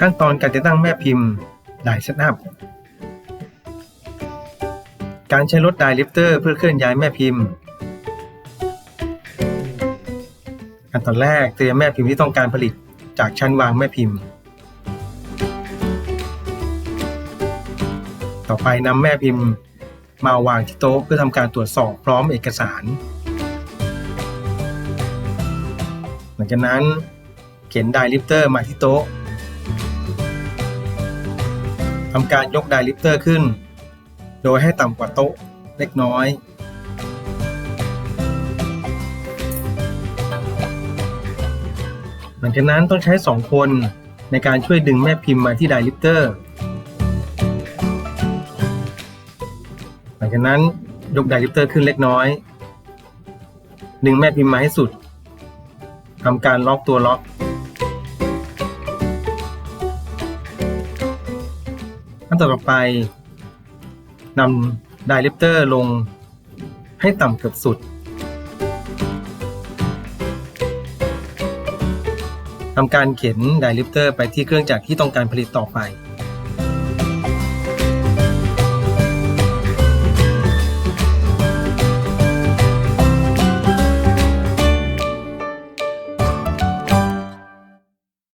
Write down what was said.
ขั้นตอนการติดตั้งแม่พิมพ์ไดเซตอัพการใช้รถไดลิฟเตอร์เพื่อเคลื่อนย้ายแม่พิมพ์ขั้นตอนแรกเตรียมแม่พิมพ์ที่ต้องการผลิตจากชั้นวางแม่พิมพ์ ต่อไปนำแม่พิมพ์มาวางที่โต๊ะเพื่อทำการตรวจสอบพร้อมเอกสาร หลังจากนั้นเข็นไดลิฟเตอร์มาที่โต๊ะ ทำการยกไดลิฟเตอร์ขึ้น โดยให้ต่ำกว่าโต๊ะเล็กน้อยหลังจากนั้นต้องใช้ 2 คนในการช่วยดึงแม่พิมพ์มาที่ไดลิฟเตอร์ หลังจากนั้นยกไดลิฟเตอร์ขึ้นเล็กน้อย ดึงแม่พิมพ์มาให้สุดทำการล็อกตัวล็อก ขั้นตอนต่อไปนำไดลิฟเตอร์ลงให้ต่ำเกือบสุดทำการเข็นไดลิฟเตอร์ไปที่เครื่องจักรที่ต้องการผลิตต่อไป